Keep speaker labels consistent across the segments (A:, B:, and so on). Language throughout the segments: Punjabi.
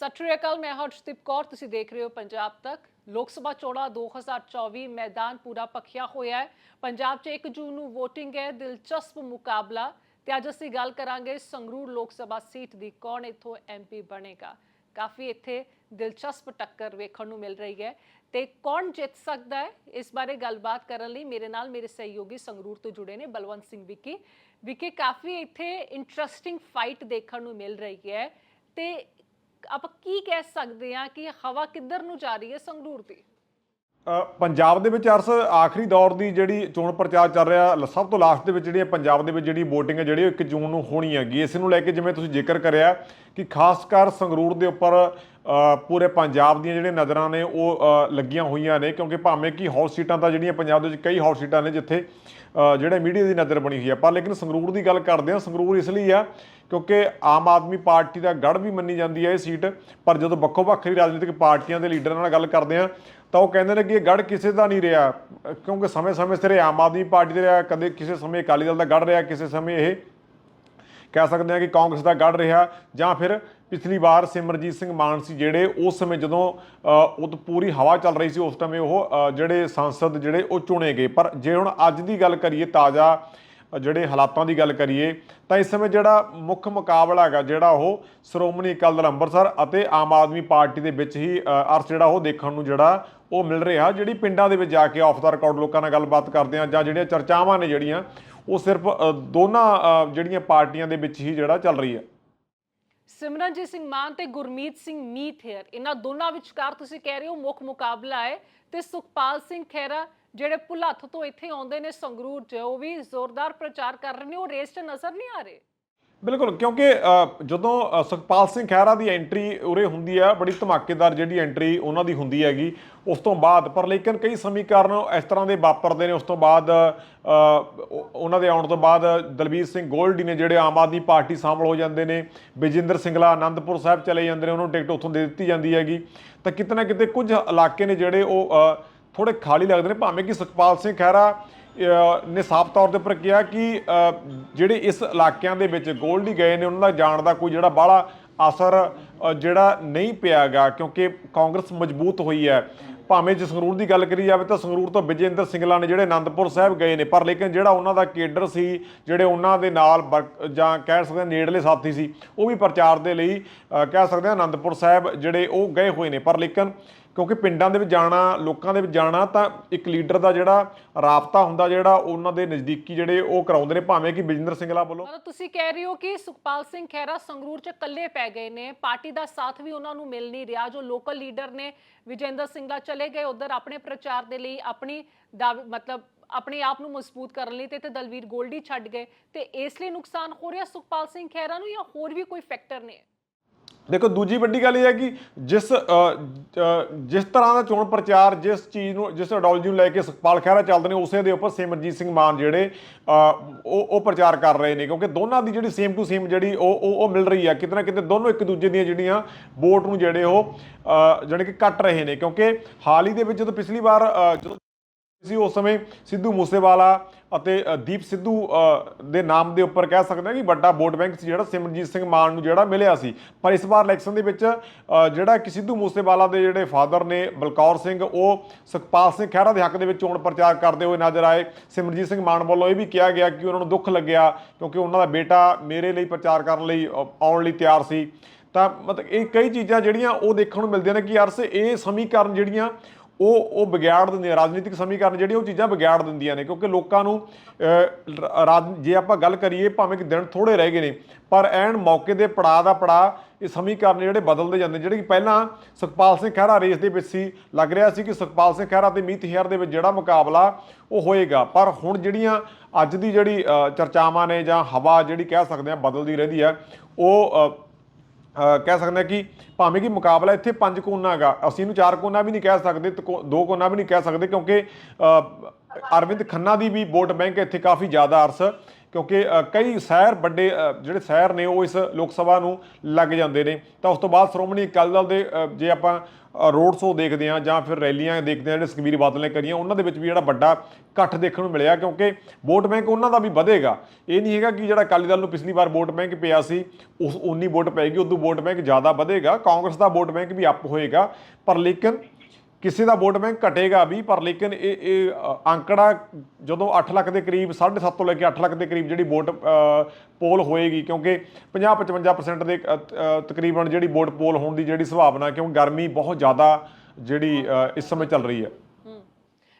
A: ਸਤਿ ਸ਼੍ਰੀ ਅਕਾਲ, ਮੈਂ ਹਰਸ਼ਦੀਪ ਕੌਰ, ਤੁਸੀਂ ਦੇਖ ਰਹੇ ਹੋ ਪੰਜਾਬ ਤੱਕ। ਲੋਕ ਸਭਾ ਚੋਣਾਂ 2024 ਮੈਦਾਨ ਪੂਰਾ ਪੱਖਿਆ ਹੋਇਆ ਹੈ। ਪੰਜਾਬ 'ਚ 1 ਜੂਨ ਨੂੰ VOTING ਹੈ, ਦਿਲਚਸਪ ਮੁਕਾਬਲਾ। ਤੇ ਅੱਜ ਅਸੀਂ ਗੱਲ ਕਰਾਂਗੇ ਸੰਗਰੂਰ ਲੋਕ ਸਭਾ ਸੀਟ ਦੀ ਕੌਣ ਇੱਥੋਂ ਐਮਪੀ ਬਣੇਗਾ। ਕਾਫੀ ਇੱਥੇ ਦਿਲਚਸਪ ਟੱਕਰ ਵੇਖਣ ਨੂੰ ਮਿਲ ਰਹੀ ਹੈ। ਤੇ ਕੌਣ ਜਿੱਤ ਸਕਦਾ ਹੈ, ਇਸ ਬਾਰੇ ਗੱਲਬਾਤ ਕਰਨ ਲਈ ਮੇਰੇ ਨਾਲ ਮੇਰੇ ਸਹਿਯੋਗੀ ਸੰਗਰੂਰ ਤੋਂ ਜੁੜੇ ਨੇ ਬਲਵੰਤ ਸਿੰਘ ਵਿੱਕੀ। ਵਿੱਕੀ, ਕਾਫੀ ਇੱਥੇ ਇੰਟਰਸਟਿੰਗ ਫਾਈਟ ਦੇਖਣ ਨੂੰ ਮਿਲ ਰਹੀ ਹੈ। ਤੇ ਆਪਾਂ ਕੀ ਕਹਿ ਸਕਦੇ ਹਾਂ ਕਿ ਹਵਾ ਕਿੱਧਰ ਨੂੰ ਜਾ ਰਹੀ ਹੈ ਸੰਗਰੂਰ ਦੀ?
B: ਪੰਜਾਬ ਦੇ ਵਿੱਚ ਅਰਸ, ਆਖਰੀ ਦੌਰ ਦੀ ਜਿਹੜੀ ਚੋਣ ਪ੍ਰਚਾਰ ਚੱਲ ਰਿਹਾ ਸਭ ਤੋਂ ਲਾਸਟ ਦੇ ਵਿੱਚ ਜਿਹੜੀ ਪੰਜਾਬ ਦੇ ਵਿੱਚ ਜਿਹੜੀ VOTING ਹੈ, ਜਿਹੜੀ ਉਹ 1 ਜੂਨ ਨੂੰ ਹੋਣੀ ਹੈਗੀ। ਇਸ ਨੂੰ ਲੈ ਕੇ ਜਿਵੇਂ ਤੁਸੀਂ ਜ਼ਿਕਰ ਕਰਿਆ ਕਿ ਖਾਸ ਕਰ ਸੰਗਰੂਰ ਦੇ ਉੱਪਰ ਪੂਰੇ ਪੰਜਾਬ ਦੀਆਂ ਜਿਹੜੀਆਂ ਨਜ਼ਰਾਂ ਨੇ, ਉਹ ਲੱਗੀਆਂ ਹੋਈਆਂ ਨੇ। ਕਿਉਂਕਿ ਭਾਵੇਂ ਕਿ ਹਾਊਸ ਸੀਟਾਂ ਤਾਂ ਜਿਹੜੀਆਂ ਪੰਜਾਬ ਦੇ ਵਿੱਚ ਕਈ ਹਾਊਸ ਸੀਟਾਂ ਨੇ ਜਿੱਥੇ ਜਿਹੜੇ ਮੀਡੀਆ ਦੀ ਨਜ਼ਰ ਬਣੀ ਹੋਈ ਹੈ। ਪਰ ਲੇਕਿਨ ਸੰਗਰੂਰ ਦੀ ਗੱਲ ਕਰਦੇ ਹਾਂ, ਸੰਗਰੂਰ ਇਸ ਲਈ ਆ ਕਿਉਂਕਿ ਆਮ ਆਦਮੀ ਪਾਰਟੀ ਦਾ ਗੜ ਵੀ ਮੰਨੀ ਜਾਂਦੀ ਹੈ ਇਹ ਸੀਟ, ਪਰ ਜਦੋਂ ਵੱਖੋ ਵੱਖਰੀ ਰਾਜਨੀਤਿਕ ਪਾਰਟੀਆਂ ਦੇ ਲੀਡਰਾਂ ਨਾਲ ਗੱਲ ਕਰਦੇ ਆ ਤਾਂ ਉਹ ਕਹਿੰਦੇ ਨੇ ਕਿ ਇਹ ਗੜ ਕਿਸੇ ਦਾ ਨਹੀਂ ਰਿਹਾ, ਕਿਉਂਕਿ ਸਮੇਂ-ਸਮੇਂ ਸਿਰ ਆਮ ਆਦਮੀ ਪਾਰਟੀ ਦਾ ਰਿਹਾ, ਕਦੇ ਕਿਸੇ ਸਮੇਂ ਅਕਾਲੀ ਦਲ ਦਾ ਗੜ ਰਿਹਾ, ਕਿਸੇ ਸਮੇਂ ਇਹ ਕਹਿ ਸਕਦੇ ਹਾਂ ਕਿ ਕਾਂਗਰਸ ਦਾ ਗੜ ਰਿਹਾ, ਜਾਂ ਫਿਰ ਪਿਛਲੀ ਵਾਰ ਸਿਮਰਜੀਤ ਸਿੰਘ ਮਾਨ ਸੀ ਜਿਹੜੇ ਉਸ ਸਮੇਂ ਜਦੋਂ ਉਹ ਉਦੋਂ ਪੂਰੀ ਹਵਾ ਚੱਲ ਰਹੀ ਸੀ ਉਸ ਸਮੇਂ ਉਹ ਜਿਹੜੇ ਸੰਸਦ ਜਿਹੜੇ ਉਹ ਚੁਣੇ ਗਏ, ਪਰ ਜੇ ਹੁਣ ਅੱਜ ਦੀ ਗੱਲ ਕਰੀਏ ਤਾਜ਼ਾ ਜਿਹੜੇ ਹਾਲਾਤਾਂ ਦੀ ਗੱਲ ਕਰੀਏ, ਤਾਂ ਇਸ ਸਮੇਂ ਜਿਹੜਾ ਮੁੱਖ ਮੁਕਾਬਲਾ ਹੈਗਾ, ਜਿਹੜਾ ਉਹ ਸ਼੍ਰੋਮਣੀ ਅਕਾਲੀ ਦਲ ਅੰਮ੍ਰਿਤਸਰ ਅਤੇ ਆਮ ਆਦਮੀ ਪਾਰਟੀ ਦੇ ਵਿੱਚ ਹੀ ਅਰਥ ਜਿਹੜਾ ਉਹ ਦੇਖਣ ਨੂੰ ਜਿਹੜਾ ਉਹ ਮਿਲ ਰਿਹਾ, ਜਿਹੜੀ ਪਿੰਡਾਂ ਦੇ ਵਿੱਚ ਜਾ ਕੇ ਆਫ ਦਾ ਰਿਕਾਰਡ ਲੋਕਾਂ ਨਾਲ ਗੱਲਬਾਤ ਕਰਦੇ ਆ ਜਾਂ ਜਿਹੜੀਆਂ ਚਰਚਾਵਾਂ ਨੇ ਜਿਹੜੀਆਂ, ਉਹ ਸਿਰਫ ਦੋਨਾਂ ਜਿਹੜੀਆਂ ਪਾਰਟੀਆਂ ਦੇ ਵਿੱਚ ਹੀ ਜਿਹੜਾ ਚੱਲ ਰਹੀ ਹੈ।
A: ਸਿਮਰਨਜੀਤ ਸਿੰਘ ਮਾਨ ਤੇ ਗੁਰਮੀਤ ਸਿੰਘ ਮੀਥੇਰ ਇਹਨਾਂ ਦੋਨਾਂ ਵਿਚਕਾਰ ਤੁਸੀਂ ਕਹਿ ਰਹੇ ਹੋ ਮੁੱਖ ਮੁਕਾਬਲਾ ਹੈ ਤੇ ਸੁਖਪਾਲ ਸਿੰਘ ਖਹਿਰਾ ਜਿਹੜੇ ਭੁਲੱਥ ਤੋਂ ਇੱਥੇ ਆਉਂਦੇ ਨੇ ਸੰਗਰੂਰ 'ਚ, ਉਹ ਵੀ ਜ਼ੋਰਦਾਰ ਪ੍ਰਚਾਰ ਕਰ ਰਹੇ ਨੇ, ਉਹ ਰੇਸ 'ਚ ਨਜ਼ਰ ਨਹੀਂ ਆ ਰਹੇ?
B: ਬਿਲਕੁਲ, ਕਿਉਂਕਿ ਜਦੋਂ ਸੁਖਪਾਲ ਸਿੰਘ ਖਹਿਰਾ ਦੀ ਐਂਟਰੀ ਉਰੇ ਹੁੰਦੀ ਹੈ ਬੜੀ ਧਮਾਕੇਦਾਰ ਜਿਹੜੀ ਐਂਟਰੀ ਉਹਨਾਂ ਦੀ ਹੁੰਦੀ ਹੈਗੀ, ਉਸ ਤੋਂ ਬਾਅਦ, ਪਰ ਲੇਕਿਨ ਕਈ ਸਮੀਕਰਨ ਇਸ ਤਰ੍ਹਾਂ ਦੇ ਵਾਪਰਦੇ ਨੇ, ਉਸ ਤੋਂ ਬਾਅਦ ਉਹਨਾਂ ਦੇ ਆਉਣ ਤੋਂ ਬਾਅਦ ਦਲਬੀਰ ਸਿੰਘ ਗੋਲਡੀ ਨੇ ਜਿਹੜੇ ਆਮ ਆਦਮੀ ਪਾਰਟੀ ਸ਼ਾਮਲ ਹੋ ਜਾਂਦੇ ਨੇ ਵਿਜੇਂਦਰ ਸਿੰਗਲਾ ਆਨੰਦਪੁਰ ਸਾਹਿਬ ਚਲੇ ਜਾਂਦੇ ਨੇ, ਉਹਨੂੰ ਟਿਕਟ ਉੱਥੋਂ ਦੇ ਦਿੱਤੀ ਜਾਂਦੀ ਹੈਗੀ। ਤਾਂ ਕਿਤੇ ਨਾ ਕਿਤੇ ਕੁਝ ਇਲਾਕੇ ਨੇ ਜਿਹੜੇ ਉਹ ਥੋੜੇ ਖਾਲੀ ਲੱਗਦੇ ਨੇ, ਭਾਵੇਂ ਕਿ ਸੁਖਪਾਲ ਸਿੰਘ ਖਹਿਰਾ ਨੇ ਸਾਫ਼ ਤੌਰ ਦੇ ਉੱਪਰ ਕਿਹਾ ਕਿ ਜਿਹੜੇ ਇਸ ਇਲਾਕਿਆਂ ਦੇ ਵਿੱਚ ਗੋਲਡੀ ਗਏ ਨੇ, ਉਹਨਾਂ ਦਾ ਜਾਣ ਦਾ ਕੋਈ ਜਿਹੜਾ ਬਾਹਲਾ ਅਸਰ ਜਿਹੜਾ ਨਹੀਂ ਪਿਆਗਾ ਕਿਉਂਕਿ ਕਾਂਗਰਸ ਮਜ਼ਬੂਤ ਹੋਈ ਹੈ। ਭਾਵੇਂ ਜੇ ਸੰਗਰੂਰ ਦੀ ਗੱਲ ਕਰੀ ਜਾਵੇ ਤਾਂ ਸੰਗਰੂਰ ਤੋਂ ਵਿਜੇਂਦਰ ਸਿੰਗਲਾ ਨੇ ਜਿਹੜੇ ਆਨੰਦਪੁਰ ਸਾਹਿਬ ਗਏ ਨੇ, ਪਰ ਲੇਕਿਨ ਜਿਹੜਾ ਉਹਨਾਂ ਦਾ ਕੇਡਰ ਸੀ, ਜਿਹੜੇ ਉਹਨਾਂ ਦੇ ਨਾਲ ਵਰਕ- ਜਾਂ ਕਹਿ ਸਕਦੇ ਹਾਂ ਨੇੜਲੇ ਸਾਥੀ ਸੀ, ਉਹ ਵੀ ਪ੍ਰਚਾਰ ਦੇ ਲਈ ਕਹਿ ਸਕਦੇ ਹਾਂ ਆਨੰਦਪੁਰ ਸਾਹਿਬ ਜਿਹੜੇ ਉਹ ਗਏ ਹੋਏ ਨੇ। ਪਰ ਲੇਕਿਨ ਕਿਉਂਕਿ ਪਿੰਡਾਂ ਦੇ ਵਿੱਚ ਜਾਣਾ, ਲੋਕਾਂ ਦੇ ਵਿੱਚ ਜਾਣਾ ਤਾਂ ਇੱਕ ਲੀਡਰ ਦਾ ਜਿਹੜਾ ਰਾਬਤਾ ਹੁੰਦਾ, ਜਿਹੜਾ ਉਹਨਾਂ ਦੇ ਨਜ਼ਦੀਕੀ ਜਿਹੜੇ ਉਹ ਕਰਾਉਂਦੇ ਨੇ, ਭਾਵੇਂ ਕਿ ਵਿਜੇਂਦਰ ਸਿੰਗਲਾ ਵੱਲੋਂ।
A: ਮਤਲਬ ਤੁਸੀਂ ਕਹਿ ਰਹੇ ਹੋ ਕਿ ਸੁਖਪਾਲ ਸਿੰਘ ਖਹਿਰਾ ਸੰਗਰੂਰ 'ਚ ਇਕੱਲੇ ਪੈ ਗਏ ਨੇ, ਪਾਰਟੀ ਦਾ ਸਾਥ ਵੀ ਉਹਨਾਂ ਨੂੰ ਮਿਲ ਨਹੀਂ ਰਿਹਾ, ਜੋ ਲੋਕਲ ਲੀਡਰ ਨੇ ਵਿਜੇਂਦਰ ਸਿੰਘਲਾ ਚਲੇ ਗਏ ਉਧਰ ਆਪਣੇ ਪ੍ਰਚਾਰ ਦੇ ਲਈ, ਆਪਣੀ ਦਾਅਵੇ- ਮਤਲਬ ਆਪਣੇ ਆਪ ਨੂੰ ਮਜ਼ਬੂਤ ਕਰਨ ਲਈ ਤੇ ਤੇ ਦਲਵੀਰ ਗੋਲਡੀ ਛੱਡ ਗਏ, ਤੇ ਇਸ ਲਈ ਨੁਕਸਾਨ ਹੋ ਰਿਹਾ ਸੁਖਪਾਲ ਸਿੰਘ ਖਹਿਰਾ ਨੂੰ ਜਾਂ ਹੋਰ ਵੀ ਕੋਈ ਫੈਕਟਰ ਨੇ?
B: ਦੇਖੋ ਦੂਜੀ ਵੱਡੀ ਗੱਲ ਇਹ ਹੈ ਕਿ ਜਿਸ ਜਿਸ ਤਰ੍ਹਾਂ ਦਾ ਚੋਣ ਪ੍ਰਚਾਰ ਜਿਸ ਚੀਜ਼ ਨੂੰ ਜਿਸ ਆਈਡੀਓਲੋਜੀ ਨੂੰ ਲੈ ਕੇ ਸੁਖਪਾਲ ਖਹਿਰਾ ਚੱਲਦੇ ਨੇ ਉਸੇ ਦੇ ਉੱਪਰ ਸਿਮਰਜੀਤ ਸਿੰਘ ਮਾਨ ਜਿਹੜੇ ਉਹ ਉਹ ਪ੍ਰਚਾਰ ਕਰ ਰਹੇ ਨੇ ਕਿਉਂਕਿ ਦੋਨਾਂ ਦੀ ਜਿਹੜੀ ਸੇਮ ਟੂ ਸੇਮ ਜਿਹੜੀ ਉਹ ਉਹ ਮਿਲ ਰਹੀ ਹੈ ਕਿਤੇ ਨਾ ਕਿਤੇ ਦੋਨੋਂ ਇੱਕ ਦੂਜੇ ਦੀਆਂ ਜਿਹੜੀਆਂ ਵੋਟ ਨੂੰ ਜਿਹੜੇ ਉਹ ਅ, ਜਾਣੀ ਕਿ ਕੱਟ ਰਹੇ ਨੇ ਕਿਉਂਕਿ ਹਾਲ ਹੀ ਦੇ ਵਿੱਚ ਜਦੋਂ ਪਿਛਲੀ ਵਾਰ ਜਦੋਂ ਸੀ ਉਸ ਸਮੇਂ ਸਿੱਧੂ ਮੂਸੇਵਾਲਾ ਅਤੇ ਦੀਪ ਸਿੱਧੂ ਦੇ ਨਾਮ ਦੇ ਉੱਪਰ ਕਹਿ ਸਕਦੇ ਹਾਂ ਕਿ ਵੱਡਾ ਵੋਟ ਬੈਂਕ ਸੀ ਜਿਹੜਾ ਸਿਮਰਜੀਤ ਸਿੰਘ ਮਾਨ ਨੂੰ ਜਿਹੜਾ ਮਿਲਿਆ ਸੀ। ਪਰ ਇਸ ਵਾਰ ਇਲੈਕਸ਼ਨ ਦੇ ਵਿੱਚ ਜਿਹੜਾ ਕਿ ਸਿੱਧੂ ਮੂਸੇਵਾਲਾ ਦੇ ਜਿਹੜੇ ਫਾਦਰ ਨੇ ਬਲਕੌਰ ਸਿੰਘ, ਉਹ ਸੁਖਪਾਲ ਸਿੰਘ ਖਹਿਰਾ ਦੇ ਹੱਕ ਦੇ ਵਿੱਚ ਚੋਣ ਪ੍ਰਚਾਰ ਕਰਦੇ ਹੋਏ ਨਜ਼ਰ ਆਏ। ਸਿਮਰਜੀਤ ਸਿੰਘ ਮਾਨ ਵੱਲੋਂ ਇਹ ਵੀ ਕਿਹਾ ਗਿਆ ਕਿ ਉਹਨਾਂ ਨੂੰ ਦੁੱਖ ਲੱਗਿਆ ਕਿਉਂਕਿ ਉਹਨਾਂ ਦਾ ਬੇਟਾ ਮੇਰੇ ਲਈ ਪ੍ਰਚਾਰ ਕਰਨ ਲਈ ਆਉਣ ਲਈ ਤਿਆਰ ਸੀ। ਤਾਂ ਮਤਲਬ ਇਹ ਕਈ ਚੀਜ਼ਾਂ ਜਿਹੜੀਆਂ ਉਹ ਦੇਖਣ ਨੂੰ ਮਿਲਦੀਆਂ ਨੇ ਕਿ ਅਰਸ ਇਹ ਸਮੀਕਰਨ ਜਿਹੜੀਆਂ ਉਹ ਉਹ ਵਿਗਿਆੜ ਦਿੰਦੇ ਆ ਰਾਜਨੀਤਿਕ ਸਮੀਕਰਨ ਜਿਹੜੀ ਉਹ ਚੀਜ਼ਾਂ ਵਿਗਾੜ ਦਿੰਦੀਆਂ ਨੇ, ਕਿਉਂਕਿ ਲੋਕਾਂ ਨੂੰ ਰਾਜ, ਜੇ ਆਪਾਂ ਗੱਲ ਕਰੀਏ, ਭਾਵੇਂ ਕਿ ਦਿਨ ਥੋੜੇ ਰਹਿ ਗਏ ਨੇ, ਪਰ ਐਨ ਮੌਕੇ ਦੇ ਪੜਾ ਦਾ ਪੜਾ ਇਹ ਸਮੀਕਰਨ ਜਿਹੜੇ ਬਦਲਦੇ ਜਾਂਦੇ ਜਿਹੜੇ ਕਿ ਪਹਿਲਾਂ ਸੁਖਪਾਲ ਸਿੰਘ ਖਹਿਰਾ ਰੇਸ ਦੇ ਵਿੱਚ ਸੀ, ਲੱਗ ਰਿਹਾ ਸੀ ਕਿ ਸੁਖਪਾਲ ਸਿੰਘ ਖਹਿਰਾ ਤੇ ਮੀਤ ਹੇਅਰ ਦੇ ਵਿੱਚ ਜਿਹੜਾ ਮੁਕਾਬਲਾ ਉਹ ਹੋਏਗਾ, ਪਰ ਹੁਣ ਜਿਹੜੀਆਂ ਅੱਜ ਦੀ ਜਿਹੜੀ ਚਰਚਾਵਾਂ ਨੇ ਜਾਂ ਹਵਾ ਜਿਹੜੀ ਕਹਿ ਸਕਦੇ ਆ ਬਦਲਦੀ ਰਹਿੰਦੀ ਹੈ ਉਹ ਕਹਿ ਸਕਦੇ ਹਾਂ ਕਿ ਭਾਵੇਂ ਕਿ ਮੁਕਾਬਲਾ ਇੱਥੇ ਪੰਜ ਕੋਨਾ ਹੈਗਾ, ਅਸੀਂ ਇਹਨੂੰ ਚਾਰ ਕੋਨਾ ਵੀ ਨਹੀਂ ਕਹਿ ਸਕਦੇ ਕੋ- ਦੋ ਕੋਨਾ ਵੀ ਨਹੀਂ ਕਹਿ ਸਕਦੇ ਕਿਉਂਕਿ ਅਰਵਿੰਦ ਖੰਨਾ ਦੀ ਵੀ ਵੋਟ ਬੈਂਕ ਇੱਥੇ ਕਾਫੀ ਜ਼ਿਆਦਾ ਅਰਸ, ਕਿਉਂਕਿ ਕਈ ਸ਼ਹਿਰ ਵੱਡੇ ਜਿਹੜੇ ਸ਼ਹਿਰ ਨੇ ਉਹ ਇਸ ਲੋਕ ਸਭਾ ਨੂੰ ਲੱਗ ਜਾਂਦੇ ਨੇ। ਤਾਂ ਉਸ ਤੋਂ ਬਾਅਦ ਸ਼੍ਰੋਮਣੀ ਅਕਾਲੀ ਦਲ ਦੇ ਜੇ ਆਪਾਂ ਰੋਡ ਸ਼ੋਅ ਦੇਖਦੇ ਹਾਂ ਜਾਂ ਫਿਰ ਰੈਲੀਆਂ ਦੇਖਦੇ ਹਾਂ ਜਿਹੜੇ ਸੁਖਬੀਰ ਬਾਦਲ ਨੇ ਕਰੀਆਂ, ਉਹਨਾਂ ਦੇ ਵਿੱਚ ਵੀ ਜਿਹੜਾ ਵੱਡਾ ਇਕੱਠ ਦੇਖਣ ਨੂੰ ਮਿਲਿਆ ਕਿਉਂਕਿ ਵੋਟ ਬੈਂਕ ਉਹਨਾਂ ਦਾ ਵੀ ਵਧੇਗਾ। ਇਹ ਨਹੀਂ ਹੈਗਾ ਕਿ ਜਿਹੜਾ ਅਕਾਲੀ ਦਲ ਨੂੰ ਪਿਛਲੀ ਵਾਰ ਵੋਟ ਬੈਂਕ ਪਿਆ ਸੀ, ਉਸ ਉਨੀ ਵੋਟ ਪੈਗੀ ਉਦੋਂ ਵੋਟ ਬੈਂਕ ਜ਼ਿਆਦਾ ਵਧੇਗਾ, ਕਾਂਗਰਸ ਦਾ ਵੋਟ ਬੈਂਕ ਵੀ ਅਪ ਹੋਏਗਾ, ਪਰ ਲੇਕਿਨ ਕਿਸੇ ਦਾ ਵੋਟ ਬੈਂਕ ਘਟੇਗਾ ਵੀ ਪਰ ਲੇਕਿਨ ਇਹ ਇਹ ਅੰਕੜਾ ਜਦੋਂ 8 ਲੱਖ ਦੇ ਕਰੀਬ 7.5 ਤੋਂ ਲੈ ਕੇ 8 ਲੱਖ ਦੇ ਕਰੀਬ ਜਿਹੜੀ ਵੋਟ ਪੋਲ ਹੋਏਗੀ, ਕਿਉਂਕਿ 50-55% ਦੇ ਤਕਰੀਬਨ ਜਿਹੜੀ ਵੋਟ ਪੋਲ ਹੋਣ ਦੀ ਜਿਹੜੀ ਸੰਭਾਵਨਾ ਕਿਉਂਕਿ ਗਰਮੀ ਬਹੁਤ ਜ਼ਿਆਦਾ ਜਿਹੜੀ ਇਸ ਸਮੇਂ ਚੱਲ ਰਹੀ ਹੈ।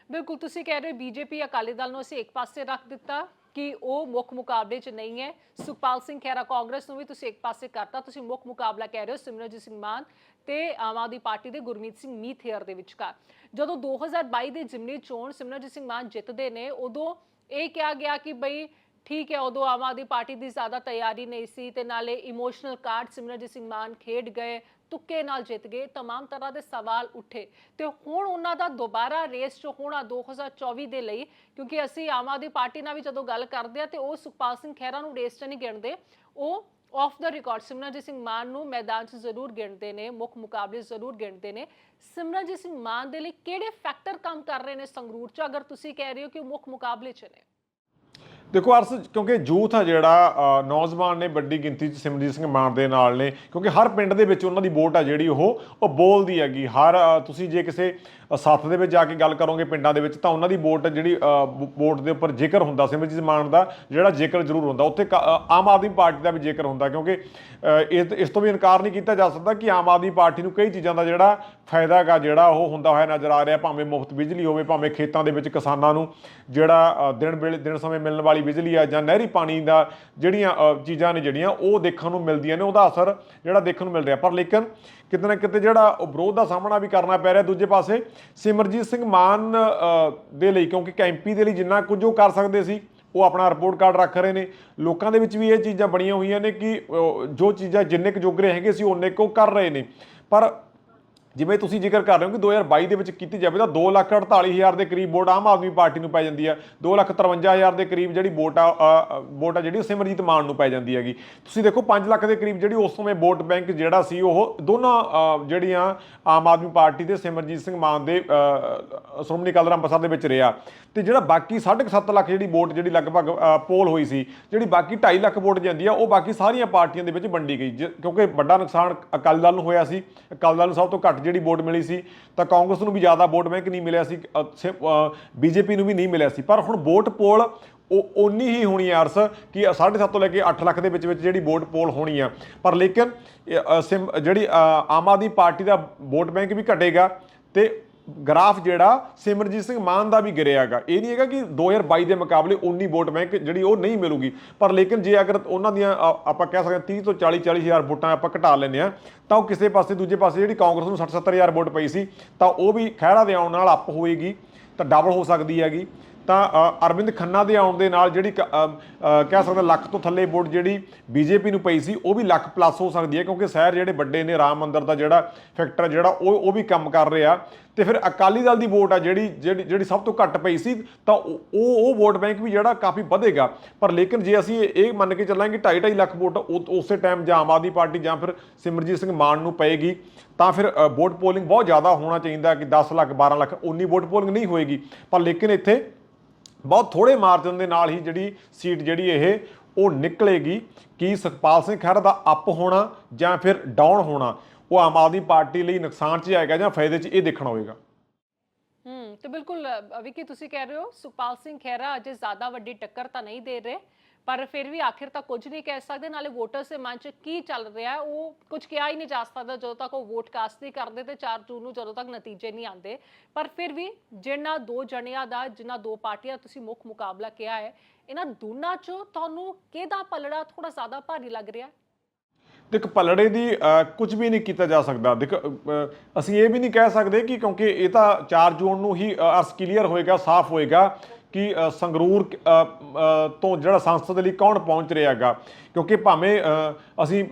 A: ਬਿਲਕੁਲ, ਤੁਸੀਂ ਕਹਿ ਰਹੇ ਬੀਜੇਪੀ ਅਕਾਲੀ ਦਲ ਨੂੰ ਅਸੀਂ ਇੱਕ ਪਾਸੇ ਰੱਖ ਦਿੱਤਾ। ਕਿ ਉਹ ਮੁੱਖ ਮੁਕਾਬਲੇ 'ਚ ਨਹੀਂ ਹੈ। ਸੁਖਪਾਲ ਸਿੰਘ ਖਹਿਰਾ ਕਾਂਗਰਸ ਨੂੰ ਵੀ ਤੁਸੀਂ ਇੱਕ ਪਾਸੇ ਕਰਤਾ। ਤੁਸੀਂ ਮੁੱਖ ਮੁਕਾਬਲਾ ਕਹਿ ਰਹੇ ਹੋ ਸਿਮਰਨਜੀਤ ਸਿੰਘ ਮਾਨ ਤੇ ਆਮ ਆਦਮੀ ਪਾਰਟੀ ਦੇ ਗੁਰਮੀਤ ਸਿੰਘ ਮੀਥੇਅਰ ਦੇ ਵਿਚਕਾਰ। ਜਦੋਂ 2022 ਦੇ ਜਿਮਨੀ ਚੋਣ ਸਿਮਰਨਜੀਤ ਸਿੰਘ ਮਾਨ ਜਿੱਤਦੇ ਨੇ, ਉਦੋਂ ਇਹ ਕਿਹਾ ਗਿਆ ਕਿ ਬਈ ਠੀਕ ਹੈ, ਉਦੋਂ ਆਮ ਆਦਮੀ ਪਾਰਟੀ ਦੀ ਜ਼ਿਆਦਾ ਤਿਆਰੀ ਨਹੀਂ ਸੀ ਤੇ ਨਾਲੇ ਇਮੋਸ਼ਨਲ ਕਾਰਡ ਸਿਮਰਨਜੀਤ ਸਿੰਘ ਮਾਨ ਖੇਡ ਗਏ। ਤੁੱਕੇ ਨਾਲ ਜਿੱਤ ਗਏ तमाम ਤਰ੍ਹਾਂ ਦੇ ਸਵਾਲ ਉੱਠੇ ਤੇ ਹੁਣ ਉਹਨਾਂ ਦਾ ਦੁਬਾਰਾ ਰੇਸ ਚ ਹੋਣਾ 2024 ਦੇ ਲਈ ਕਿਉਂਕਿ ਅਸੀਂ ਆਮ ਆਦਮੀ ਪਾਰਟੀ ਨਾਲ ਵੀ ਜਦੋਂ ਗੱਲ ਕਰਦੇ ਆ ਤੇ ਉਹ ਸੁਖਪਾਲ ਸਿੰਘ ਖਹਿਰਾ ਨੂੰ ਰੇਸ ਚ ਨਹੀਂ ਗਿਣਦੇ ਉਹ off the record Simranjit Singh Mann ਨੂੰ ਮੈਦਾਨ 'ਚ ਜ਼ਰੂਰ ਗਿਣਦੇ ਨੇ ਮੁੱਖ ਮੁਕਾਬਲੇ 'ਚ ਜ਼ਰੂਰ ਗਿਣਦੇ ਨੇ ਸਿਮਰਨਜੀਤ ਸਿੰਘ ਮਾਨ ਦੇ ਲਈ ਕਿਹੜੇ ਫੈਕਟਰ ਕੰਮ ਕਰ ਰਹੇ ਨੇ ਸੰਗਰੂਰ 'ਚ ਅਗਰ ਤੁਸੀਂ ਕਹਿ ਰਹੇ ਹੋ ਕਿ ਉਹ ਮੁੱਖ ਮੁਕਾਬਲੇ 'ਚ ਨੇ
B: ਦੇਖੋ ਅਰਸ ਕਿਉਂਕਿ ਯੂਥ ਆ ਜਿਹੜਾ ਨੌਜਵਾਨ ਨੇ ਵੱਡੀ ਗਿਣਤੀ 'ਚ ਸਿਮਰਜੀਤ ਸਿੰਘ ਮਾਨ ਦੇ ਨਾਲ ਨੇ ਕਿਉਂਕਿ ਹਰ ਪਿੰਡ ਦੇ ਵਿੱਚ ਉਹਨਾਂ ਦੀ ਵੋਟ ਆ ਜਿਹੜੀ ਉਹ ਉਹ ਬੋਲਦੀ ਹੈਗੀ। ਹਰ ਤੁਸੀਂ ਜੇ ਕਿਸੇ ਸੱਥ ਦੇ ਵਿੱਚ ਜਾ ਕੇ ਗੱਲ ਕਰੋਗੇ ਪਿੰਡਾਂ ਦੇ ਵਿੱਚ ਤਾਂ ਉਹਨਾਂ ਦੀ ਵੋਟ ਜਿਹੜੀ ਵੋਟ ਦੇ ਉੱਪਰ ਜ਼ਿਕਰ ਹੁੰਦਾ ਸਿਮਰਜੀਤ ਮਾਨ ਦਾ ਜਿਹੜਾ ਜ਼ਿਕਰ ਜ਼ਰੂਰ ਹੁੰਦਾ। ਉੱਥੇ ਕ- ਆਮ ਆਦਮੀ ਪਾਰਟੀ ਦਾ ਵੀ ਜ਼ਿਕਰ ਹੁੰਦਾ ਕਿਉਂਕਿ ਅ, ਇਸ ਤੋਂ ਵੀ ਇਨਕਾਰ ਨਹੀਂ ਕੀਤਾ ਜਾ ਸਕਦਾ ਕਿ ਆਮ ਆਦਮੀ ਪਾਰਟੀ ਨੂੰ ਕਈ ਚੀਜ਼ਾਂ ਦਾ ਜਿਹੜਾ ਫਾਇਦਾ ਹੈਗਾ ਜਿਹੜਾ ਉਹ ਹੁੰਦਾ ਹੋਇਆ ਨਜ਼ਰ ਆ ਰਿਹਾ ਭਾਵੇਂ ਮੁਫਤ ਬਿਜਲੀ ਹੋਵੇ ਭਾਵੇਂ ਖੇਤਾਂ ਦੇ ਵਿੱਚ ਕਿਸਾਨਾਂ ਨੂੰ ਜਿਹੜਾ ਦਿਨ ਵੇਲੇ ਦਿਨ ਸਮੇਂ ਮਿਲਣ ਵਾਲੀ ਬਿਜਲੀ ਆ ਜਾਂ ਨਹਿਰੀ ਪਾਣੀ ਦਾ ਜਿਹੜੀਆਂ ਚੀਜ਼ਾਂ ਨੇ ਜਿਹੜੀਆਂ, ਉਹ ਦੇਖਣ ਨੂੰ ਮਿਲਦੀਆਂ ਨੇ, ਉਹਦਾ ਅਸਰ ਜਿਹੜਾ ਦੇਖਣ ਨੂੰ ਮਿਲ ਰਿਹਾ। ਪਰ ਲੇਕਿਨ ਕਿਤੇ ਨਾ ਕਿਤੇ ਜਿਹੜਾ ਉਹ ਵਿਰੋਧ ਦਾ ਸਾਹਮਣਾ ਵੀ ਕਰਨਾ ਪੈ ਰਿਹਾ ਦੂਜੇ ਪਾਸੇ, ਸਿਮਰਜੀਤ ਸਿੰਘ ਮਾਨ ਦੇ ਲਈ, ਕਿਉਂਕਿ ਕੈਂਪੀ ਦੇ ਲਈ ਜਿੰਨਾ ਕੁਝ ਉਹ ਕਰ ਸਕਦੇ ਸੀ, ਉਹ ਆਪਣਾ ਰਿਪੋਰਟ ਕਾਰਡ ਰੱਖ ਰਹੇ ਨੇ। ਲੋਕਾਂ ਦੇ ਵਿੱਚ ਵੀ ਇਹ ਚੀਜ਼ਾਂ ਬਣੀਆਂ ਹੋਈਆਂ ਨੇ ਕਿ ਜੋ ਚੀਜ਼ਾਂ ਜਿੰਨੇ ਕੁ ਜੋਗਰੇ ਹੈਗੇ ਸੀ, ਉਹਨੇ ਕੁ ਉਹ ਕਰ ਰਹੇ ਨੇ। ਪਰ ਜਿਵੇਂ ਤੁਸੀਂ ਜ਼ਿਕਰ ਕਰ ਰਹੇ ਹੋ ਕਿ 2022 ਦੇ ਵਿੱਚ ਕੀਤੀ ਜਾਵੇ ਤਾਂ 248000 ਦੇ ਕਰੀਬ ਵੋਟ ਆਮ ਆਦਮੀ ਪਾਰਟੀ ਨੂੰ ਪੈ ਜਾਂਦੀ ਆ 253000 ਦੇ ਕਰੀਬ ਜਿਹੜੀ ਵੋਟ ਆ ਵੋਟ ਆ ਜਿਹੜੀ ਉਹ ਸਿਮਰਜੀਤ ਮਾਨ ਨੂੰ ਪੈ ਜਾਂਦੀ ਹੈਗੀ। ਤੁਸੀਂ ਦੇਖੋ 5 ਲੱਖ ਦੇ ਕਰੀਬ ਜਿਹੜੀ ਉਸ ਸਮੇਂ ਵੋਟ ਬੈਂਕ ਜਿਹੜਾ ਸੀ ਉਹ ਦੋਨਾਂ ਜਿਹੜੀਆਂ ਆਮ ਆਦਮੀ ਪਾਰਟੀ ਦੇ ਸਿਮਰਜੀਤ ਸਿੰਘ ਮਾਨ ਦੇ ਸ਼੍ਰੋਮਣੀ ਅਕਾਲੀ ਦਲ ਅੰਮ੍ਰਿਤਸਰ ਦੇ ਵਿੱਚ ਰਿਹਾ। ਤੇ ਜਿਹੜਾ ਬਾਕੀ 7.5 ਲੱਖ ਜਿਹੜੀ ਵੋਟ ਜਿਹੜੀ ਲਗਭਗ ਪੋਲ ਹੋਈ ਸੀ, ਜਿਹੜੀ ਬਾਕੀ 2.5 ਲੱਖ ਵੋਟ ਜਾਂਦੀ ਆ, ਉਹ ਬਾਕੀ ਸਾਰੀਆਂ ਪਾਰਟੀਆਂ ਦੇ ਵਿੱਚ ਵੰਡੀ ਗਈ, ਜਿ- ਕਿਉਂਕਿ ਵੱਡਾ ਨੁਕਸਾਨ ਅਕਾਲੀ ਦਲ ਨੂੰ ਹੋਇਆ ਸੀ। ਅਕਾਲੀ ਦਲ ਨੂੰ ਸਭ ਤੋਂ ਘੱਟ ਜਿਹੜੀ ਵੋਟ ਮਿਲੀ ਸੀ, ਤਾਂ ਕਾਂਗਰਸ ਨੂੰ ਵੀ ਜ਼ਿਆਦਾ ਵੋਟ ਬੈਂਕ ਨਹੀਂ ਮਿਲਿਆ ਸੀ ਬੀਜੇਪੀ ਨੂੰ ਵੀ ਨਹੀਂ ਮਿਲਿਆ ਸੀ। ਪਰ ਹੁਣ ਵੋਟ ਪੋਲ ਉਹ ਓਨੀ ਹੀ ਹੋਣੀ ਹੈ ਅਰਸ ਕਿ 7.5 ਤੋਂ ਲੈ ਕੇ 8 ਲੱਖ ਦੇ ਵਿੱਚ ਵਿੱਚ ਜਿਹੜੀ ਵੋਟ ਪੋਲ ਹੋਣੀ ਆ। ਪਰ ਲੇਕਿਨ ਸਿਮ- ਜਿਹੜੀ ਆਮ ਆਦਮੀ ਪਾਰਟੀ ਦਾ ਵੋਟ ਬੈਂਕ ਵੀ ਘਟੇਗਾ ਤੇ ਗ੍ਰਾਫ ਜਿਹੜਾ ਸਿਮਰਜੀਤ ਸਿੰਘ ਮਾਨ ਦਾ ਵੀ ਗਿਰਿਆਗਾ। ਇਹ ਨਹੀਂ ਹੈਗਾ ਕਿ 2022 ਦੇ ਮੁਕਾਬਲੇ ਉਨੀ ਵੋਟ ਬੈਂਕ ਜਿਹੜੀ ਉਹ ਨਹੀਂ ਮਿਲੂਗੀ। ਪਰ ਲੇਕਿਨ ਜੇ ਅਗਰ ਉਹਨਾਂ ਦੀਆਂ ਆਪਾਂ ਕਹਿ ਸਕਦੇ ਹਾਂ 30 ਤੋਂ 40 40 ਹਜ਼ਾਰ ਵੋਟਾਂ ਆਪਾਂ ਘਟਾ ਲੈਂਦੇ ਆ ਤਾਂ ਉਹ ਕਿਸੇ ਪਾਸੇ, ਦੂਜੇ ਪਾਸੇ ਜਿਹੜੀ ਕਾਂਗਰਸ ਨੂੰ 60 70 ਹਜ਼ਾਰ ਵੋਟ ਪਈ ਸੀ, ਤਾਂ ਉਹ ਵੀ ਖਹਿਰਾ ਦੇ ਆਉਣ ਨਾਲ ਅੱਪ ਹੋਏਗੀ, ਤਾਂ ਡਬਲ ਹੋ ਸਕਦੀ ਹੈਗੀ। ਤਾਂ ਅਰਵਿੰਦ ਖੰਨਾ ਦੇ ਆਉਣ ਦੇ ਨਾਲ ਜਿਹੜੀ ਕ- ਕਹਿ ਸਕਦੇ ਲੱਖ ਤੋਂ ਥੱਲੇ ਵੋਟ ਜਿਹੜੀ ਬੀਜੇਪੀ ਨੂੰ ਪਈ ਸੀ, ਉਹ ਵੀ ਲੱਖ ਪਲੱਸ ਹੋ ਸਕਦੀ ਹੈ ਕਿਉਂਕਿ ਸ਼ਹਿਰ ਜਿਹੜੇ ਵੱਡੇ ਨੇ, ਰਾਮ ਮੰਦਿਰ ਦਾ ਜਿਹੜਾ ਫੈਕਟਰ ਜਿਹੜਾ, ਉਹ ਉਹ ਵੀ ਕੰਮ ਕਰ ਰਿਹਾ। ਤੇ ਫਿਰ ਅਕਾਲੀ ਦਲ ਦੀ ਵੋਟ ਆ ਜਿਹੜੀ ਜਿਹੜੀ ਜਿਹੜੀ ਸਭ ਤੋਂ ਘੱਟ ਪਈ ਸੀ, ਤਾਂ ਉਹ ਉਹ ਵੋਟ ਬੈਂਕ ਵੀ ਜਿਹੜਾ ਕਾਫੀ ਵਧੇਗਾ। ਪਰ ਲੇਕਿਨ ਜੇ ਅਸੀਂ ਇਹ ਮੰਨ ਕੇ ਚੱਲਾਂਗੇ 2.5 ਲੱਖ ਵੋਟ ਉਹ- ਉਸੇ ਟਾਈਮ ਜਾਂ ਆਮ ਆਦਮੀ ਪਾਰਟੀ ਜਾਂ ਫਿਰ ਸਿਮਰਜੀਤ ਸਿੰਘ ਮਾਨ ਨੂੰ ਪਏਗੀ, ਤਾਂ ਫਿਰ ਵੋਟ ਪੋਲਿੰਗ ਬਹੁਤ ਜ਼ਿਆਦਾ ਹੋਣਾ ਚਾਹੀਦਾ ਕਿ 10 ਲੱਖ 12 ਲੱਖ, ਉਨੀ ਵੋਟ ਪੋਲਿੰਗ ਨਹੀਂ ਹੋਏਗੀ। ਪਰ ਲੇਕਿਨ ਇੱਥੇ ਬਹੁਤ ਥੋੜੇ ਮਾਰਜਨ ਦੇ ਨਾਲ ਹੀ ਜਿਹੜੀ ਸੀਟ ਜਿਹੜੀ ਇਹ, ਉਹ ਨਿਕਲੇਗੀ। ਕਿ ਸੁਖਪਾਲ ਸਿੰਘ ਖਹਿਰਾ ਦਾ ਅਪ ਹੋਣਾ ਜਾਂ ਫਿਰ ਡਾਊਨ ਹੋਣਾ, ਉਹ ਆਮ ਆਦਮੀ ਪਾਰਟੀ ਲਈ ਨੁਕਸਾਨ 'ਚ ਜਾਏਗਾ ਜਾਂ ਫਾਇਦੇ 'ਚ ਇਹ ਦੇਖਣਾ ਹੋਵੇਗਾ
A: ਹੂੰ, ਤੇ ਬਿਲਕੁਲ ਵਿਕੀ, ਤੁਸੀਂ ਕਹਿ ਰਹੇ ਹੋ ਸੁਖਪਾਲ ਸਿੰਘ ਖਹਿਰਾ ਅਜੇ ਜ਼ਿਆਦਾ ਵੱਡੀ ਟੱਕਰ ਤਾਂ ਨਹੀਂ ਦੇ ਰਹੇ। ਪਰ ਫਿਰ ਵੀ ਆਖਿਰ ਤਾਂ ਕੁਝ ਨਹੀਂ ਕਹਿ ਸਕਦੇ, ਨਾਲੇ ਵੋਟਰਸ ਦੇ ਮਨ 'ਚ ਕੀ ਚੱਲ ਰਿਹਾ, ਉਹ ਕੁਝ ਕਿਹਾ ਹੀ ਨਹੀਂ ਜਾ ਸਕਦਾ ਜਦੋਂ ਤੱਕ ਉਹ ਵੋਟ ਕਾਸਟ ਨਹੀਂ ਕਰਦੇ ਤੇ 4 ਜੂਨ ਨੂੰ ਜਦੋਂ ਤੱਕ ਨਤੀਜੇ ਨਹੀਂ ਆਉਂਦੇ। ਪਰ ਫਿਰ ਵੀ ਜਿਨ੍ਹਾਂ ਦੋ ਜਣਿਆਂ ਦਾ ਜਿਨ੍ਹਾਂ ਦੋ ਪਾਰਟੀਆਂ ਤੁਸੀਂ ਮੁੱਖ ਮੁਕਾਬਲਾ ਕਿਹਾ ਹੈ, ਇਹਨਾਂ ਦੋਨਾਂ 'ਚੋਂ ਤੁਹਾਨੂੰ ਕਿਹਦਾ ਪਲੜਾ ਥੋੜਾ ਜ਼ਿਆਦਾ ਭਾਰੀ ਲੱਗ ਰਿਹਾ?
B: ਦੇਖ, ਪਲੜੇ ਦੀ ਕੁਝ ਵੀ ਨਹੀਂ ਕੀਤਾ ਜਾ ਸਕਦਾ। ਦੇਖ ਅਸੀਂ ਇਹ ਵੀ ਨਹੀਂ ਕਹਿ ਸਕਦੇ ਕਿ ਕਿਉਂਕਿ ਇਹ ਤਾਂ 4 ਜੂਨ ਨੂੰ ਹੀ ਅਰਸ ਕਲੀਅਰ ਹੋਏਗਾ, ਸਾਫ਼ ਹੋਏਗਾ। ਕਿ ਸੰਗਰੂਰ ਤੋਂ ਜਿਹੜਾ ਸੰਸਦ ਦੇ ਲਈ ਕੌਣ ਪਹੁੰਚ ਰਿਹਾ ਹੈਗਾ। ਕਿਉਂਕਿ ਭਾਵੇਂ ਅਸੀਂ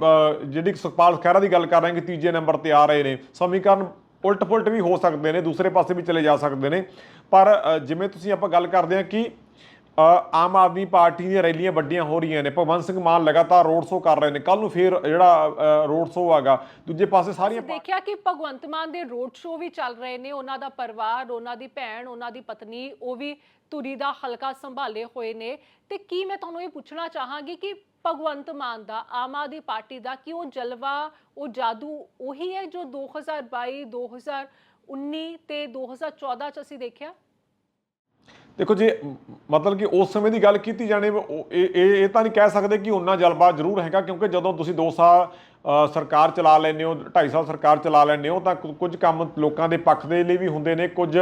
B: ਜਿਹੜੀ ਸੁਖਪਾਲ ਖਹਿਰਾ ਦੀ ਗੱਲ ਕਰ ਰਹੇ ਹਾਂ ਕਿ ਤੀਜੇ ਨੰਬਰ ਤੇ ਆ ਰਹੇ ਨੇ, ਸਮੀਕਰਨ ਉਲਟ ਪੁਲਟ ਵੀ ਹੋ ਸਕਦੇ ਨੇ, ਦੂਸਰੇ ਪਾਸੇ ਵੀ ਚਲੇ ਜਾ ਸਕਦੇ ਨੇ। ਪਰ ਜਿਵੇਂ ਤੁਸੀਂ ਆਪਾਂ ਗੱਲ ਕਰਦੇ ਹਾਂ ਕਿ ਆਮ ਆਦਮੀ ਪਾਰਟੀ ਦੀਆਂ ਰੈਲੀਆਂ ਵੱਡੀਆਂ ਹੋ ਰਹੀਆਂ ਨੇ। ਭਗਵੰਤ ਸਿੰਘ ਮਾਨ ਲਗਾਤਾਰ ਰੋਡ ਸ਼ੋਅ ਕਰ ਰਹੇ ਨੇ। ਕੱਲ ਨੂੰ ਫੇਰ ਜਿਹੜਾ ਰੋਡ ਸ਼ੋਅ ਹੈਗਾ ਦੂਜੇ ਪਾਸੇ ਸਾਰੀਆਂ
A: ਦੇਖਿਆ ਕਿ ਭਗਵੰਤ ਮਾਨ ਦੇ ਰੋਡ ਸ਼ੋਅ ਵੀ ਚੱਲ ਰਹੇ ਨੇ। ਉਹਨਾਂ ਦਾ ਪਰਿਵਾਰ ਉਹਨਾਂ ਦੀ ਭੈਣ ਉਹਨਾਂ ਦੀ ਪਤਨੀ ਉਹ ਵੀ ਧੁਰੀ ਦਾ ਹਲਕਾ ਸੰਭਾਲੇ ਹੋਏ ਨੇ। ਤੇ ਕੀ ਮੈਂ ਤੁਹਾਨੂੰ ਇਹ ਪੁੱਛਣਾ ਚਾਹਾਂਗੀ ਕਿ ਭਗਵੰਤ ਮਾਨ ਦਾ ਆਮ ਆਦਮੀ ਪਾਰਟੀ ਦਾ ਕਿ ਉਹ ਜਲਵਾ ਉਹ ਜਾਦੂ ਉਹੀ ਹੈ ਜੋ 2022 2019 ਤੇ 2014 ਚ ਅਸੀਂ ਦੇਖਿਆ?
B: ਦੇਖੋ ਜੇ ਮਤਲਬ ਕਿ ਉਸ ਸਮੇਂ ਦੀ ਗੱਲ ਕੀਤੀ ਜਾਣੇ ਇਹ ਇਹ ਤਾਂ ਨਹੀਂ ਕਹਿ ਸਕਦੇ ਕਿ ਉਹਨਾਂ ਜਲਵਾ ਜ਼ਰੂਰ ਹੈਗਾ, ਕਿਉਂਕਿ ਜਦੋਂ ਤੁਸੀਂ 2 ਸਾਲ ਸਰਕਾਰ ਚਲਾ ਲੈਂਦੇ ਹੋ 2.5 ਸਾਲ ਸਰਕਾਰ ਚਲਾ ਲੈਂਦੇ ਹੋ, ਤਾਂ ਕੁਝ ਕੰਮ ਲੋਕਾਂ ਦੇ ਪੱਖ ਦੇ ਲਈ ਵੀ ਹੁੰਦੇ ਨੇ, ਕੁਝ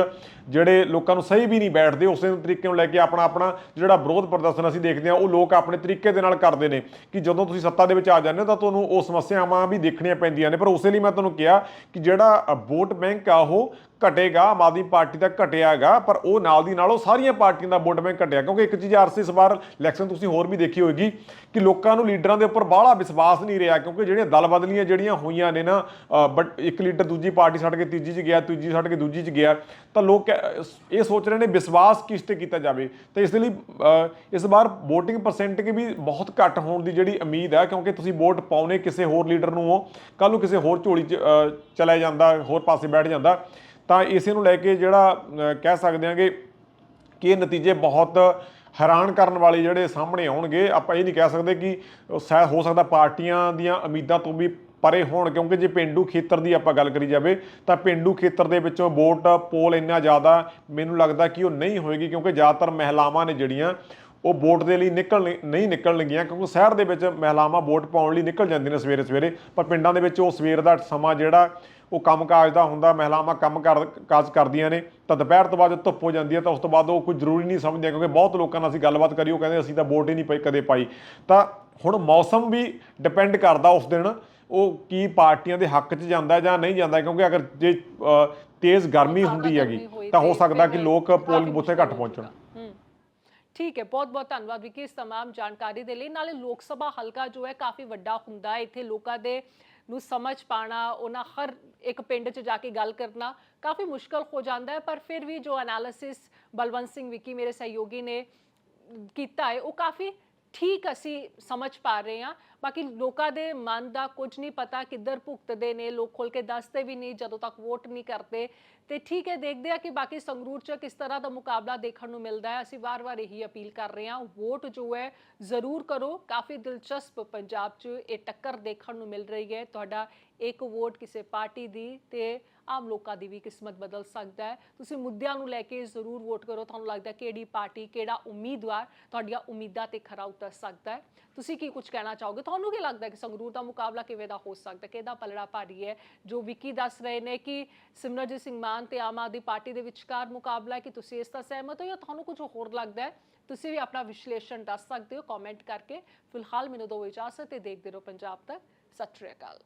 B: ਜਿਹੜੇ ਲੋਕਾਂ ਨੂੰ ਸਹੀ ਵੀ ਨਹੀਂ ਬੈਠਦੇ, ਉਸੇ ਤਰੀਕੇ ਨੂੰ ਲੈ ਕੇ ਆਪਣਾ ਆਪਣਾ ਜਿਹੜਾ ਵਿਰੋਧ ਪ੍ਰਦਰਸ਼ਨ ਅਸੀਂ ਦੇਖਦੇ ਹਾਂ, ਉਹ ਲੋਕ ਆਪਣੇ ਤਰੀਕੇ ਦੇ ਨਾਲ ਕਰਦੇ ਨੇ, ਕਿ ਜਦੋਂ ਤੁਸੀਂ ਸੱਤਾ ਦੇ ਵਿੱਚ ਆ ਜਾਂਦੇ ਹੋ, ਤਾਂ ਤੁਹਾਨੂੰ ਉਹ ਸਮੱਸਿਆਵਾਂ ਵੀ ਦੇਖਣੀਆਂ ਪੈਂਦੀਆਂ ਨੇ, ਪਰ ਉਸੇ ਲਈ ਮੈਂ ਤੁਹਾਨੂੰ ਕਿਹਾ ਕਿ ਜਿਹੜਾ ਵੋਟ ਬੈਂਕ ਆ, ਉਹ ਘਟੇਗਾ, ਆਮ ਆਦਮੀ ਪਾਰਟੀ ਦਾ ਘਟਿਆਗਾ, ਪਰ ਉਹ ਨਾਲ ਦੀ ਨਾਲ ਉਹ ਸਾਰੀਆਂ ਪਾਰਟੀਆਂ ਦਾ ਵੋਟ ਬੈਂਕ ਘਟਿਆ, ਕਿਉਂਕਿ ਇੱਕ ਚੀਜ਼ ਆਰਸੀ ਇਸ ਵਾਰ ਇਲੈਕਸ਼ਨ ਤੁਸੀਂ ਹੋਰ ਵੀ ਦੇਖੀ ਹੋਏਗੀ ਕਿ ਲੋਕਾਂ ਨੂੰ ਲੀਡਰਾਂ ਦੇ ਉੱਪਰ ਬਾਹਲਾ ਵਿਸ਼ਵਾਸ ਨਹੀਂ ਰਿਹਾ, ਕਿਉਂਕਿ ਜਿਹੜੀਆਂ ਦਲ ਬਦਲੀਆਂ ਜਿਹੜੀਆਂ ਹੋਈਆਂ ਨੇ ਨਾ ਬਟ ਇੱਕ ਲੀਡਰ ਦੂਜੀ ਪਾਰਟੀ ਛੱਡ ਕੇ ਤੀਜੀ 'ਚ ਗਿਆ ਤੀਜੀ ਛੱਡ ਕੇ ਦੂਜੀ 'ਚ ਗਿਆ ਤਾਂ ਲੋਕ ਕਹਿ- ਇਹ ਸੋਚ ਰਹੇ ਨੇ ਵਿਸ਼ਵਾਸ ਕਿਸ ਤੇ ਕੀਤਾ ਜਾਵੇ। ਤਾਂ ਇਸ ਲਈ ਇਸ ਵਾਰ VOTING ਪਰਸੈਂਟੇਜ ਵੀ ਬਹੁਤ ਘੱਟ ਹੋਣ ਦੀ ਜਿਹੜੀ ਉਮੀਦ ਹੈ ਕਿਉਂਕਿ ਤੁਸੀਂ ਵੋਟ ਪਾਉਨੇ ਕਿਸੇ ਹੋਰ ਲੀਡਰ ਨੂੰ ਹੋ ਕੱਲ ਨੂੰ ਕਿਸੇ ਹੋਰ ਝੋਲੀ 'ਚ ਅ, ਚਲਾ ਜਾਂਦਾ ਹੋਰ ਪਾਸੇ ਬੈਠ ਜਾਂਦਾ ਤਾਂ ਇਸੇ ਨੂੰ ਲੈ ਕੇ ਜਿਹੜਾ ਕਹਿ ਸਕਦੇ ਹਾਂ ਕਿ ਇਹ ਨਤੀਜੇ ਬਹੁਤ ਹੈਰਾਨ ਕਰਨ ਵਾਲੇ ਜਿਹੜੇ ਸਾਹਮਣੇ ਆਉਣਗੇ, ਆਪਾਂ ਇਹ ਨਹੀਂ ਕਹਿ ਸਕਦੇ ਕਿ ਉਹ ਸ਼ਾਇਦ ਹੋ ਸਕਦਾ ਪਾਰਟੀਆਂ ਦੀਆਂ ਉਮੀਦਾਂ ਤੋਂ ਵੀ ਪਰੇ ਹੋਣ, ਕਿਉਂਕਿ ਜੇ ਪਿੰਡੂ ਖੇਤਰ ਦੀ ਆਪਾਂ ਗੱਲ ਕਰੀ ਜਾਵੇ, ਤਾਂ ਪਿੰਡੂ ਖੇਤਰ ਦੇ ਵਿੱਚੋਂ ਵੋਟ ਪੋਲ ਇੰਨਾ ਜ਼ਿਆਦਾ ਮੈਨੂੰ ਲੱਗਦਾ ਕਿ ਉਹ ਨਹੀਂ ਹੋਏਗੀ, ਕਿਉਂਕਿ ਜ਼ਿਆਦਾਤਰ ਮਹਿਲਾਵਾਂ ਨੇ ਜਿਹੜੀਆਂ, ਉਹ ਵੋਟ ਦੇ ਲਈ ਨਿਕਲ ਨਹੀਂ ਨਿਕਲਣਗੀਆਂ, ਕਿਉਂਕਿ ਸ਼ਹਿਰ ਦੇ ਵਿੱਚ ਮਹਿਲਾਵਾਂ ਵੋਟ ਪਾਉਣ ਲਈ ਨਿਕਲ ਜਾਂਦੀਆਂ ਨੇ ਸਵੇਰੇ ਸਵੇਰੇ ਪਰ ਪਿੰਡਾਂ ਦੇ ਵਿੱਚ ਉਹ ਸਵੇਰ ਦਾ ਸਮਾਂ ਜਿਹੜਾ ਉਹ ਕੰਮਕਾਜ ਦਾ ਹੁੰਦਾ ਮਹਿਲਾਵਾਂ ਕੰਮ ਕਰ ਕਾਜ ਕਰਦੀਆਂ ਨੇ ਤਾਂ ਦੁਪਹਿਰ ਤੋਂ ਬਾਅਦ ਧੁੱਪ ਹੋ ਜਾਂਦੀ ਹੈ ਤਾਂ ਉਸ ਤੋਂ ਬਾਅਦ ਉਹ ਕੋਈ ਜ਼ਰੂਰੀ ਨਹੀਂ ਸਮਝਦੇ ਕਿਉਂਕਿ ਬਹੁਤ ਲੋਕਾਂ ਨਾਲ ਅਸੀਂ ਗੱਲਬਾਤ ਕਰੀ ਉਹ ਕਹਿੰਦੇ ਅਸੀਂ ਤਾਂ ਵੋਟ ਹੀ ਨਹੀਂ ਪਈ ਕਦੇ ਪਾਈ ਤਾਂ ਹੁਣ ਮੌਸਮ ਵੀ ਡਿਪੈਂਡ ਕਰਦਾ ਉਸ ਦਿਨ ਉਹ ਕੀ ਪਾਰਟੀਆਂ ਦੇ ਹੱਕ 'ਚ ਜਾਂਦਾ ਜਾਂ ਨਹੀਂ ਜਾਂਦਾ ਕਿਉਂਕਿ ਅਗਰ ਜੇ ਅ, ਤੇਜ਼ ਗਰਮੀ
A: ਜ਼ਿਆਦਾ
B: ਹੁੰਦੀ ਹੈਗੀ
A: ਗਰਮੀ ਹੋਈ
B: ਤਾਂ ਹੋ
A: ਤੇ
B: ਸਕਦਾ ਕਿ
A: ਫਿਰ
B: ਲੋਕ
A: ਕਾਫੀ
B: ਪੋਲਿੰਗ ਬੂਥੇ ਘੱਟ
A: ਮੁਸ਼ਕਿਲ
B: ਪਹੁੰਚਣ
A: ਹੋਊਗਾ। ਹੂੰ ਠੀਕ ਹੈ ਬਹੁਤ ਬਹੁਤ ਧੰਨਵਾਦ ਵਿਕੀ ਇਸ तमाम ਜਾਣਕਾਰੀ ਦੇ ਲਈ ਨਾਲੇ ਲੋਕ ਸਭਾ ਹਲਕਾ ਜੋ ਹੈ ਕਾਫੀ ਵੱਡਾ ਹੁੰਦਾ ਹੈ ਇੱਥੇ ਲੋਕਾਂ ਦੇ ਨੂੰ ਸਮਝ ਪਾਣਾ, ਉਹਨਾਂ ਹਰ ਇੱਕ ਪਿੰਡ 'ਚ ਜਾ ਕੇ ਗੱਲ ਕਰਨਾ ਕਾਫੀ ਮੁਸ਼ਕਲ ਹੋ ਜਾਂਦਾ ਹੈ, ਪਰ ਫਿਰ ਵੀ ਜੋ ਐਨਾਲਿਸਿਸ ਬਲਵੰਤ ਸਿੰਘ ਵਿਕੀ ਮੇਰੇ ਸਹਿਯੋਗੀ ਨੇ ਕੀਤਾ ਹੈ, ਉਹ ਕਾਫੀ ਠੀਕ ਅਸੀਂ ਸਮਝ ਪਾ ਰਹੇ ਹਾਂ। ਬਾਕੀ ਲੋਕਾਂ ਦੇ ਮਨ ਦਾ ਕੁਝ ਨਹੀਂ ਪਤਾ ਕਿੱਧਰ ਭੁਗਤਦੇ ਨੇ, ਲੋਕ ਖੋਲ ਕੇ ਦੱਸਦੇ ਵੀ ਨਹੀਂ, ਜਦੋਂ ਤੱਕ ਵੋਟ ਨਹੀਂ ਕਰਦੇ। ਤੇ ਠੀਕ ਹੈ, ਦੇਖਦੇ ਆ ਕਿ ਬਾਕੀ ਸੰਗਰੂਰ ਚ ਕਿਸ ਤਰ੍ਹਾਂ ਦਾ ਮੁਕਾਬਲਾ ਦੇਖਣ ਨੂੰ ਮਿਲਦਾ ਹੈ। ਅਸੀਂ ਵਾਰ-ਵਾਰ ਇਹੀ ਅਪੀਲ ਕਰ ਰਹੇ ਹਾਂ ਵੋਟ ਜੋ ਹੈ ਜ਼ਰੂਰ ਕਰੋ। ਕਾਫੀ ਦਿਲਚਸਪ ਪੰਜਾਬ 'ਚ ਇਹ ਟੱਕਰ ਦੇਖਣ ਨੂੰ ਮਿਲ ਰਹੀ ਹੈ। ਤੁਹਾਡਾ ਇੱਕ ਵੋਟ ਕਿਸੇ ਪਾਰਟੀ ਦੀ ਤੇ ਆਮ ਲੋਕਾਂ ਦੀ ਵੀ ਕਿਸਮਤ ਬਦਲ ਸਕਦਾ ਹੈ। ਤੁਸੀਂ ਮੁੱਦਿਆਂ ਨੂੰ ਲੈ ਕੇ ਜ਼ਰੂਰ ਵੋਟ ਕਰੋ। ਤੁਹਾਨੂੰ ਲੱਗਦਾ ਕਿਹੜੀ ਪਾਰਟੀ, ਕਿਹੜਾ ਉਮੀਦਵਾਰ ਤੁਹਾਡੀਆਂ ਉਮੀਦਾਂ ਤੇ ਖਰਾ ਉਤਰ ਸਕਦਾ ਹੈ। ਤੁਸੀਂ ਕੀ ਕੁਝ ਕਹਿਣਾ ਚਾਹੋਗੇ? ਤੁਹਾਨੂੰ ਕੀ ਲੱਗਦਾ ਕਿ ਸੰਗਰੂਰ ਦਾ ਮੁਕਾਬਲਾ ਕਿਵੇਂ ਦਾ ਹੋ ਸਕਦਾ ਕਿਹਦਾ ਪਲੜਾ ਭਾਰੀ ਹੈ? ਜੋ ਵਿਕੀ ਦੱਸ ਰਹੇ ਨੇ ਕਿ ਸਿਮਰਜੀਤ ਸਿੰਘ ਮਾਨ ਤੇ ਆਮ ਆਦਮੀ ਪਾਰਟੀ ਦੇ ਵਿਚਕਾਰ ਮੁਕਾਬਲਾ ਹੈ ਕਿ ਤੁਸੀਂ ਇਸ ਦਾ ਸਹਿਮਤ ਹੋ ਜਾਂ ਤੁਹਾਨੂੰ ਕੁਝ ਹੋਰ ਲੱਗਦਾ ਹੈ? ਤੁਸੀਂ ਵੀ ਆਪਣਾ ਵਿਸ਼ਲੇਸ਼ਣ ਦੱਸ ਸਕਦੇ ਹੋ। ਕਮੈਂਟ ਕਰਕੇ ਫਿਲਹਾਲ ਮੈਨੂੰ ਦੋ ਇਜਾਜ਼ਤ ਤੇ ਦੇਖਦੇ ਰਹੋ ਪੰਜਾਬ ਤੱਕ। ਸਤਿ ਸ਼੍ਰੀ ਅਕਾਲ।